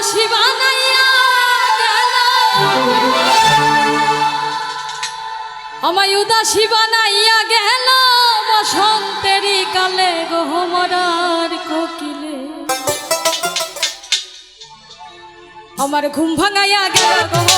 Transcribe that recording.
উদাসী বানাইয়া গেল। আমায় উদাসী বানাইয়া গেল। বসন্তেরই কালে গহমরার কোকিলে। আমার ঘুম ভাঙাইয়া গেল।